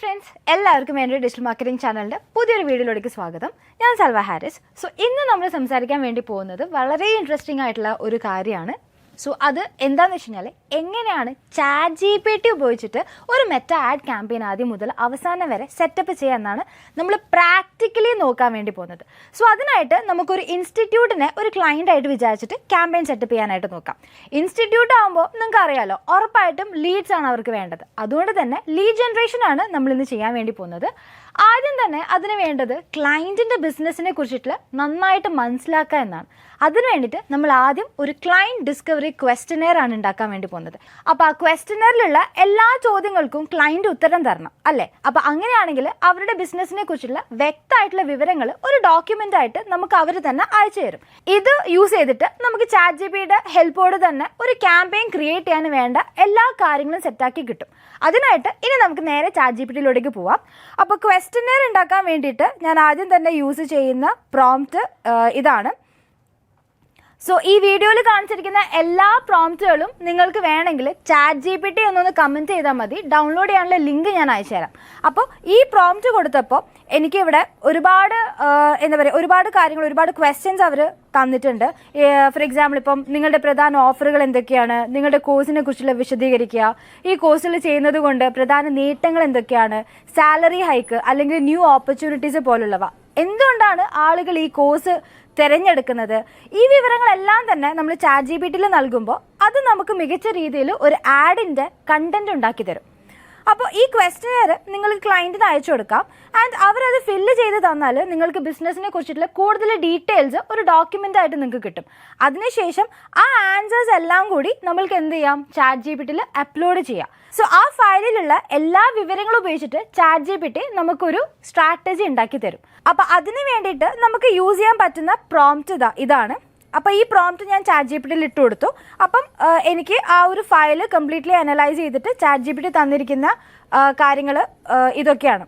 Friends എല്ലാവർക്കും എന്റെ digital marketing ചാനലിന്റെ പുതിയൊരു വീഡിയോയിലേക്ക് സ്വാഗതം. ഞാൻ സൽവ ഹാരിസ്. സോ ഇന്ന് നമ്മൾ സംസാരിക്കാൻ വേണ്ടി പോകുന്നത് വളരെ ഇൻട്രസ്റ്റിംഗ് ആയിട്ടുള്ള ഒരു കാര്യമാണ്. സോ അത് എന്താണെന്ന് വെച്ച് കഴിഞ്ഞാൽ എങ്ങനെയാണ് ചാറ്റ് ജി പി ടി ഉപയോഗിച്ചിട്ട് ഒരു മെറ്റ ആഡ് ക്യാമ്പയിൻ ആദ്യം മുതൽ അവസാനം വരെ സെറ്റപ്പ് ചെയ്യാമെന്നാണ് നമ്മൾ പ്രാക്ടിക്കലി നോക്കാൻ വേണ്ടി പോകുന്നത്. സോ അതിനായിട്ട് നമുക്കൊരു ഇൻസ്റ്റിറ്റ്യൂട്ടിനെ ഒരു ക്ലയന്റ് ആയിട്ട് വിചാരിച്ചിട്ട് ക്യാമ്പയിൻ സെറ്റപ്പ് ചെയ്യാനായിട്ട് നോക്കാം. ഇൻസ്റ്റിറ്റ്യൂട്ട് ആകുമ്പോൾ നിങ്ങൾക്ക് അറിയാലോ ഉറപ്പായിട്ടും ലീഡ്സ് ആണ് അവർക്ക് വേണ്ടത്. അതുകൊണ്ട് തന്നെ ലീഡ് ജനറേഷൻ ആണ് നമ്മൾ ഇന്ന് ചെയ്യാൻ വേണ്ടി പോകുന്നത്. ആദ്യം തന്നെ അതിന് വേണ്ടത് ക്ലയന്റിന്റെ ബിസിനസ്സിനെ കുറിച്ചിട്ട് നന്നായിട്ട് മനസ്സിലാക്കുക എന്നാണ്. അതിന് വേണ്ടിയിട്ട് നമ്മൾ ആദ്യം ഒരു ക്ലയന്റ് ഡിസ്കവറി ക്വസ്റ്റനെയർ ആണ് ഉണ്ടാക്കാൻ വേണ്ടി പോകുന്നത്. അപ്പോൾ ആ ക്വസ്റ്റനെയറിലുള്ള എല്ലാ ചോദ്യങ്ങൾക്കും ക്ലയന്റ് ഉത്തരം തരണം അല്ലേ? അപ്പോൾ അങ്ങനെയാണെങ്കിൽ അവരുടെ ബിസിനസ്സിനെ കുറിച്ചുള്ള വ്യക്തമായിട്ടുള്ള വിവരങ്ങൾ ഒരു ഡോക്യുമെന്റ് ആയിട്ട് നമുക്ക് അവർ തന്നെ അയച്ചു തരും. ഇത് യൂസ് ചെയ്തിട്ട് നമുക്ക് ചാറ്റ് ജി പിയുടെ ഹെൽപ്പോട് തന്നെ ഒരു ക്യാമ്പയിൻ ക്രിയേറ്റ് ചെയ്യാൻ വേണ്ട എല്ലാ കാര്യങ്ങളും സെറ്റാക്കി കിട്ടും. അതിനായിട്ട് ഇനി നമുക്ക് നേരെ ചാറ്റ് ജി പി പോവാം. അപ്പോൾ ക്വസ്റ്റനെയർ ഉണ്ടാക്കാൻ വേണ്ടിയിട്ട് ഞാൻ ആദ്യം തന്നെ യൂസ് ചെയ്യുന്ന പ്രോംപ്റ്റ് ഇതാണ്. സോ ഈ വീഡിയോയിൽ കാണിച്ചിരിക്കുന്ന എല്ലാ പ്രോംപ്റ്റുകളും നിങ്ങൾക്ക് വേണമെങ്കിൽ ചാറ്റ് ജി പി ടി ഒന്നൊന്ന് കമന്റ് ചെയ്താൽ മതി. ഡൗൺലോഡ് ചെയ്യാനുള്ള ലിങ്ക് ഞാൻ അയച്ചു തരാം അപ്പോൾ ഈ പ്രോംപ്റ്റ് കൊടുത്തപ്പോൾ എനിക്കിവിടെ ഒരുപാട് എന്താ പറയുക ഒരുപാട് കാര്യങ്ങൾ ഒരുപാട് ക്വസ്റ്റ്യൻസ് അവർ തന്നിട്ടുണ്ട്. ഫോർ എക്സാമ്പിൾ ഇപ്പം നിങ്ങളുടെ പ്രധാന ഓഫറുകൾ എന്തൊക്കെയാണ്? നിങ്ങളുടെ കോഴ്സിനെ കുറിച്ചുള്ള വിശദീകരിക്കുക. ഈ കോഴ്സിൽ ചെയ്യുന്നത് കൊണ്ട് പ്രധാന നേട്ടങ്ങൾ എന്തൊക്കെയാണ്? സാലറി ഹൈക്ക് അല്ലെങ്കിൽ ന്യൂ ഓപ്പർച്യൂണിറ്റീസ് പോലുള്ളവ. എന്തുകൊണ്ടാണ് ആളുകൾ ഈ കോഴ്സ് തിരഞ്ഞെടുക്കുന്നത്. ഈ വിവരങ്ങളെല്ലാം തന്നെ നമ്മൾ ചാറ്റ് ജി പി ടിയിൽ നൽകുമ്പോൾ അത് നമുക്ക് മികച്ച രീതിയിൽ ഒരു ആഡിന്റെ കണ്ടന്റ് ഉണ്ടാക്കി തരും. അപ്പോൾ ഈ ക്വസ്റ്റനെയർ നിങ്ങൾക്ക് ക്ലയന്റിന് അയച്ചു കൊടുക്കാം. ആൻഡ് അവരത് ഫില്ല് ചെയ്ത് തന്നാൽ നിങ്ങൾക്ക് ബിസിനസ്സിനെ കുറിച്ചിട്ടുള്ള കൂടുതൽ ഡീറ്റെയിൽസ് ഒരു ഡോക്യുമെന്റ് ആയിട്ട് നിങ്ങൾക്ക് കിട്ടും. അതിനുശേഷം ആ ആൻസേഴ്സ് എല്ലാം കൂടി നമ്മൾക്ക് എന്ത് ചെയ്യാം? ചാറ്റ് ജി പി ടിയിൽ അപ്ലോഡ് ചെയ്യാം. സോ ആ ഫയലിലുള്ള എല്ലാ വിവരങ്ങളും ഉപയോഗിച്ചിട്ട് ചാറ്റ് ജി പി ടി നമുക്കൊരു സ്ട്രാറ്റജി ഉണ്ടാക്കി തരും. അപ്പോൾ അതിന് വേണ്ടിയിട്ട് നമുക്ക് യൂസ് ചെയ്യാൻ പറ്റുന്ന പ്രോംപ്റ്റ് ഇതാ ഇതാണ്. അപ്പോൾ ഈ പ്രോംപ്റ്റ് ഞാൻ ചാറ്റ് ജി പി ടിയിൽ ഇട്ട് കൊടുത്തു. അപ്പം എനിക്ക് ആ ഒരു ഫയൽ കംപ്ലീറ്റ്ലി അനലൈസ് ചെയ്തിട്ട് ചാറ്റ് ജി പി ടി തന്നിരിക്കുന്ന കാര്യങ്ങൾ ഇതൊക്കെയാണ്.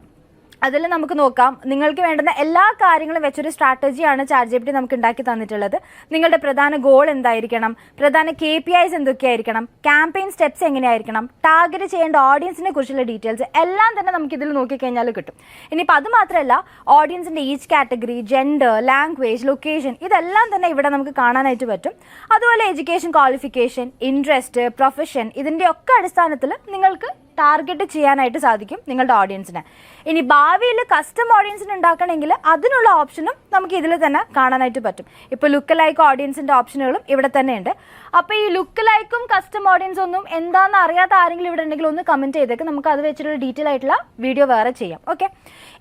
അതിൽ നമുക്ക് നോക്കാം. നിങ്ങൾക്ക് വേണ്ടുന്ന എല്ലാ കാര്യങ്ങളും വെച്ചൊരു സ്ട്രാറ്റജിയാണ് ചാറ്റ് ജി നമുക്ക് ഉണ്ടാക്കി തന്നിട്ടുള്ളത്. നിങ്ങളുടെ പ്രധാന ഗോൾ എന്തായിരിക്കണം? പ്രധാന കെ പി ഐസ് എന്തൊക്കെയായിരിക്കണം? ക്യാമ്പയിൻ സ്റ്റെപ്സ് എങ്ങനെയായിരിക്കണം? ടാർഗറ്റ് ചെയ്യേണ്ട ഓഡിയൻസിനെ കുറിച്ചുള്ള ഡീറ്റെയിൽസ് എല്ലാം തന്നെ നമുക്ക് ഇതിൽ നോക്കിക്കഴിഞ്ഞാൽ കിട്ടും. ഇനിയിപ്പോൾ അത് മാത്രമല്ല ഓഡിയൻസിന്റെ each category gender language location ഇതെല്ലാം തന്നെ ഇവിടെ നമുക്ക് കാണാനായിട്ട് പറ്റും. അതുപോലെ എഡ്യൂക്കേഷൻ ക്വാളിഫിക്കേഷൻ ഇൻട്രസ്റ്റ് പ്രൊഫഷൻ ഇതിന്റെ ഒക്കെ അടിസ്ഥാനത്തിൽ നിങ്ങൾക്ക് ടാർഗറ്റ് ചെയ്യാനായിട്ട് സാധിക്കും നിങ്ങളുടെ ഓഡിയൻസിന് ഇനി ഭാവിയിൽ കസ്റ്റം ഓഡിയൻസിന് ഉണ്ടാക്കണമെങ്കിൽ അതിനുള്ള ഓപ്ഷനും നമുക്ക് ഇതിൽ തന്നെ കാണാനായിട്ട് പറ്റും. ഇപ്പോൾ ലുക്ക് ലൈക്ക് ഓഡിയൻസിന്റെ ഓപ്ഷനുകളും ഇവിടെ തന്നെ ഉണ്ട് അപ്പോൾ ഈ ലുക്ക് ലൈക്കും കസ്റ്റം ഓഡിയൻസ് ഒന്നും എന്താണെന്ന് അറിയാത്ത ആരെങ്കിലും ഇവിടെ ഉണ്ടെങ്കിൽ ഒന്ന് കമന്റ് ചെയ്തേക്ക്. നമുക്ക് അത് വെച്ചിട്ടുള്ള ഡീറ്റെയിൽ ആയിട്ടുള്ള വീഡിയോ വേറെ ചെയ്യാം. ഓക്കെ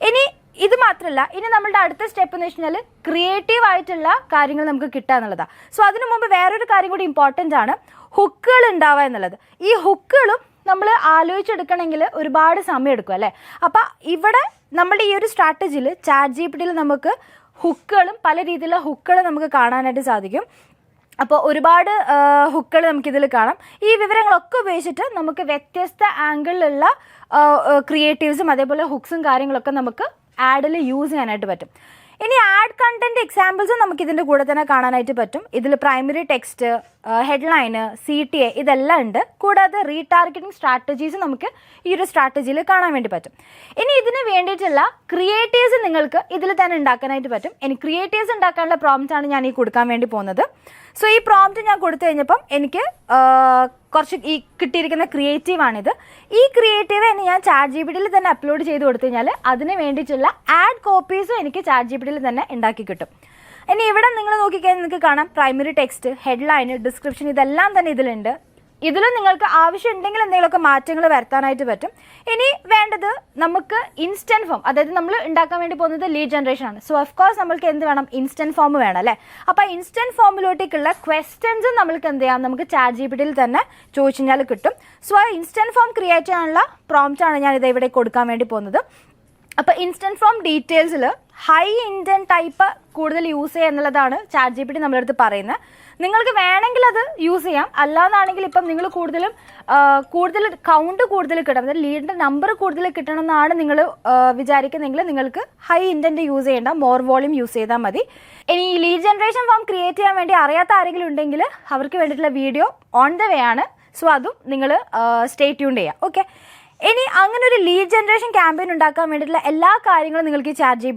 ഇനി ഇത് മാത്രമല്ല ഇനി നമ്മളുടെ അടുത്ത സ്റ്റെപ്പ് എന്ന് വെച്ച് കഴിഞ്ഞാൽ ക്രിയേറ്റീവ് ആയിട്ടുള്ള കാര്യങ്ങൾ നമുക്ക് കിട്ടുക എന്നുള്ളതാണ് സോ അതിനു മുമ്പ് വേറൊരു കാര്യം കൂടി ഇമ്പോർട്ടന്റ് ആണ്. ഹുക്കുകൾ ഉണ്ടാവുക എന്നുള്ളത്. ഈ ഹുക്കുകളും നമ്മൾ ആലോചിച്ചെടുക്കണമെങ്കിൽ ഒരുപാട് സമയം എടുക്കും അല്ലേ? അപ്പം ഇവിടെ നമ്മുടെ ഈ ഒരു സ്ട്രാറ്റജിയിൽ ചാറ്റ് ജി പി ടിയിൽ നമുക്ക് ഹുക്കുകളും പല രീതിയിലുള്ള ഹുക്കുകൾ നമുക്ക് കാണാനായിട്ട് സാധിക്കും. അപ്പോൾ ഒരുപാട് ഹുക്കുകൾ നമുക്കിതിൽ കാണാം. ഈ വിവരങ്ങളൊക്കെ ഉപയോഗിച്ചിട്ട് നമുക്ക് വ്യത്യസ്ത ആംഗിളിലുള്ള ക്രിയേറ്റീവ്സും അതേപോലെ ഹുക്സും കാര്യങ്ങളൊക്കെ നമുക്ക് ആഡിൽ യൂസ് ചെയ്യാനായിട്ട് പറ്റും. ഇനി ആഡ് കണ്ടന്റ് എക്സാമ്പിൾസും നമുക്ക് ഇതിന്റെ കൂടെ തന്നെ കാണാനായിട്ട് പറ്റും. ഇതിൽ primary text headline C T A ഇതെല്ലാം ഉണ്ട്. കൂടാതെ റീടാർഗറ്റിംഗ് സ്ട്രാറ്റജീസ് നമുക്ക് ഈ ഒരു സ്ട്രാറ്റജിയിൽ കാണാൻ വേണ്ടി പറ്റും. ഇനി ഇതിന് വേണ്ടിയിട്ടുള്ള ക്രിയേറ്റീവ്സ് നിങ്ങൾക്ക് ഇതിൽ തന്നെ ഉണ്ടാക്കാനായിട്ട് പറ്റും. ഇനി ക്രിയേറ്റീവ്സ് ഉണ്ടാക്കാനുള്ള പ്രോംപ്റ്റ് ആണ് ഞാൻ ഈ കൊടുക്കാൻ വേണ്ടി പോകുന്നത്. സോ ഈ പ്രോംപ്റ്റ് ഞാൻ കൊടുത്തു കഴിഞ്ഞപ്പം എനിക്ക് കുറച്ച് ഈ കിട്ടിയിരിക്കുന്ന ക്രിയേറ്റീവ് ആണിത്. ഈ ക്രിയേറ്റീവ് തന്നെ ഞാൻ ചാറ്റ് ജി പി തന്നെ അപ്ലോഡ് ചെയ്ത് കൊടുത്തു കഴിഞ്ഞാൽ അതിന് വേണ്ടിയിട്ടുള്ള ആഡ് കോപ്പീസും എനിക്ക് ചാറ്റ് ജി പി തന്നെ ഉണ്ടാക്കി കിട്ടും. ഇനി ഇവിടെ നിങ്ങൾ നോക്കിക്കഴിഞ്ഞാൽ നിങ്ങൾക്ക് കാണാം. പ്രൈമറി ടെക്സ്റ്റ് ഹെഡ്ലൈൻ ഡിസ്ക്രിപ്ഷൻ ഇതെല്ലാം തന്നെ ഇതിലുണ്ട്. ഇതിലും നിങ്ങൾക്ക് ആവശ്യമുണ്ടെങ്കിൽ എന്തെങ്കിലുമൊക്കെ മാറ്റങ്ങൾ വരുത്താനായിട്ട് പറ്റും. ഇനി വേണ്ടത് നമുക്ക് ഇൻസ്റ്റന്റ് ഫോം അതായത് നമ്മൾ ഉണ്ടാക്കാൻ വേണ്ടി പോകുന്നത് ലീഡ് ജനറേഷൻ ആണ്. സോ ഓഫ് കോഴ്സ് നമ്മൾക്ക് എന്ത് വേണം? ഇൻസ്റ്റന്റ് ഫോം വേണം അല്ലേ? അപ്പോൾ ഇൻസ്റ്റന്റ് ഫോമിലോട്ടേക്കുള്ള ക്വസ്റ്റ്യൻസും നമ്മൾക്ക് എന്ത് ചെയ്യാം? നമുക്ക് ചാറ്റ് ജി പി ടിയിൽ തന്നെ ചോദിച്ചു കിട്ടും. സോ ആ ഇൻസ്റ്റന്റ് ഫോം ക്രിയേറ്റ് ചെയ്യാനുള്ള പ്രോംപ്റ്റ് ആണ് ഞാൻ ഇത് ഇവിടെ കൊടുക്കാൻ വേണ്ടി പോകുന്നത്. അപ്പോൾ ഇൻസ്റ്റന്റ് ഫോം ഡീറ്റെയിൽസിൽ ഹൈ ഇന്റൻ ടൈപ്പ് കൂടുതൽ യൂസ് ചെയ്യുക എന്നുള്ളതാണ് ചാറ്റ് ജി പി ടി നമ്മളടുത്ത് പറയുന്നത്. നിങ്ങൾക്ക് വേണമെങ്കിൽ അത് യൂസ് ചെയ്യാം. അല്ലാന്നാണെങ്കിൽ ഇപ്പം നിങ്ങൾ കൂടുതലും കൂടുതൽ കൗണ്ട് കൂടുതൽ കിട്ടണം. അതായത് ലീഡിന്റെ നമ്പർ കൂടുതൽ കിട്ടണം എന്നാണ് നിങ്ങൾ വിചാരിക്കുന്നെങ്കിൽ നിങ്ങൾക്ക് ഹൈ ഇന്റന്റ് യൂസ് ചെയ്യേണ്ട മോർ വോളിയം യൂസ് ചെയ്താൽ മതി. ഇനി ലീഡ് ജനറേഷൻ ഫോം ക്രിയേറ്റ് ചെയ്യാൻ വേണ്ടി അറിയാത്ത ആരെങ്കിലും ഉണ്ടെങ്കിൽ അവർക്ക് വേണ്ടിയിട്ടുള്ള വീഡിയോ ഓൺ ദ വേ ആണ്. സോ അതും നിങ്ങൾ സ്റ്റേ ട്യൂൺ ചെയ്യുക. ഓക്കെ ഇനി അങ്ങനെ ഒരു ലീഡ് ജനറേഷൻ ക്യാമ്പയിൻ ഉണ്ടാക്കാൻ വേണ്ടിയിട്ടുള്ള എല്ലാ കാര്യങ്ങളും നിങ്ങൾക്ക് ഈ ചാറ്റ് ജി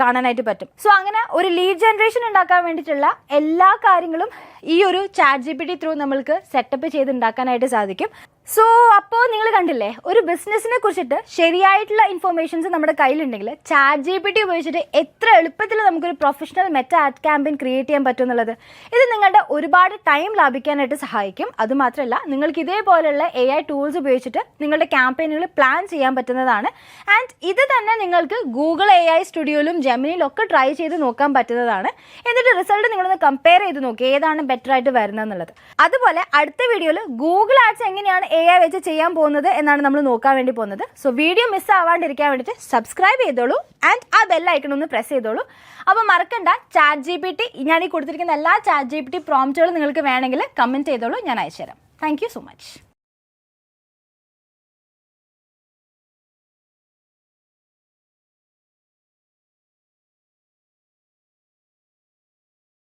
കാണാനായിട്ട് പറ്റും. സോ അങ്ങനെ ഒരു ലീഡ് ജനറേഷൻ ഉണ്ടാക്കാൻ വേണ്ടിയിട്ടുള്ള എല്ലാ കാര്യങ്ങളും ഈ ഒരു chat G P T through നമ്മൾക്ക് സെറ്റപ്പ് ചെയ്ത് ഉണ്ടാക്കാനായിട്ട് സാധിക്കും. സോ അപ്പോൾ നിങ്ങൾ കണ്ടില്ലേ ഒരു ബിസിനസ്സിനെ കുറിച്ചിട്ട് ശരിയായിട്ടുള്ള ഇൻഫർമേഷൻസ് നമ്മുടെ കയ്യിലുണ്ടെങ്കിൽ ചാറ്റ് ജി പി ടി ഉപയോഗിച്ചിട്ട് എത്ര എളുപ്പത്തിൽ നമുക്കൊരു professional Meta ad campaign create ചെയ്യാൻ പറ്റും എന്നുള്ളത്. ഇത് നിങ്ങളുടെ ഒരുപാട് ടൈം ലാഭിക്കാനായിട്ട് സഹായിക്കും. അതുമാത്രമല്ല നിങ്ങൾക്ക് ഇതേപോലെയുള്ള എ ഐ ടൂൾസ് ഉപയോഗിച്ചിട്ട് നിങ്ങളുടെ ക്യാമ്പയിനുകൾ പ്ലാൻ ചെയ്യാൻ പറ്റുന്നതാണ്. ആൻഡ് ഇത് തന്നെ നിങ്ങൾക്ക് ഗൂഗിൾ എ ഐ സ്റ്റുഡിയോയിലും ജെമിനിയിലും ഒക്കെ ട്രൈ ചെയ്ത് നോക്കാൻ പറ്റുന്നതാണ്. എന്നിട്ട് റിസൾട്ട് നിങ്ങളൊന്ന് കമ്പയർ ചെയ്ത് നോക്കി. ഏതാണ് ബെറ്റർ ആയിട്ട് വരുന്നത് എന്നുള്ളത്. അതുപോലെ അടുത്ത വീഡിയോയിൽ ഗൂഗിൾ ആഡ്സ് എങ്ങനെയാണ് എ ഐ വെച്ച് ചെയ്യാൻ പോകുന്നത് എന്നാണ് നമ്മൾ നോക്കാൻ വേണ്ടി പോകുന്നത്. സോ വീഡിയോ മിസ് ആവാണ്ടിരിക്കാൻ വേണ്ടിയിട്ട് സബ്സ്ക്രൈബ് ചെയ്തോളൂ ആൻഡ് ആ ബെൽ ബെല്ലൈക്കൺ ഒന്ന് പ്രസ് ചെയ്തോളൂ. അപ്പോൾ മറക്കണ്ട ചാറ്റ് ജി പി ടി ഞാൻ ഈ കൊടുത്തിരിക്കുന്ന എല്ലാ ചാറ്റ് ജി പി ടി പ്രോംപ്റ്റുകളും നിങ്ങൾക്ക് വേണമെങ്കിൽ കമന്റ് ചെയ്തോളൂ ഞാൻ അയച്ചുതരാം. Thank you so much